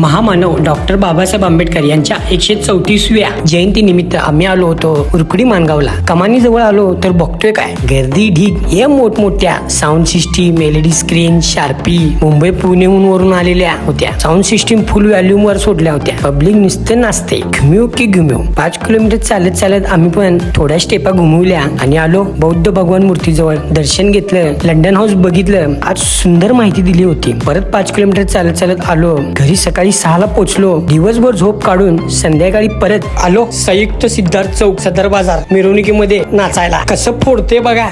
महामानव डॉक्टर बाबासाहेब आंबेडकर यांच्या एकशे चौतीसव्या जयंती निमित्त आम्ही आलो होतो उरकुडी मानगावला. कमानी जवळ आलो तर बघतोय काय? गर्दी ढीक या मोठमोठ्या sound system LED screen sharpy Mumbai पुणेहून वरून आलेल्या होत्या. साऊंड सिस्टीम फुल व्हॅल्यूम वर सोडल्या होत्या. पब्लिक नुसतं नाचते घुम्यो की घुम्यो पाच किलोमीटर चालत चालत आम्ही पण थोड्या स्टेपा घुमवल्या आणि आलो बौद्ध भगवान मूर्तीजवळ. दर्शन घेतलं लंडन हाऊस बघितलं. आज सुंदर माहिती दिली होती. परत पाच किलोमीटर चालत चालत आलो. घरी सकाळी सहाला पोचलो दिवसभर झोप काढून संध्याकाळी परत आलो. संयुक्त सिद्धार्थ चौक सदर बाजार मिरवणुकीमध्ये नाचायला. कसं फोडते बघा.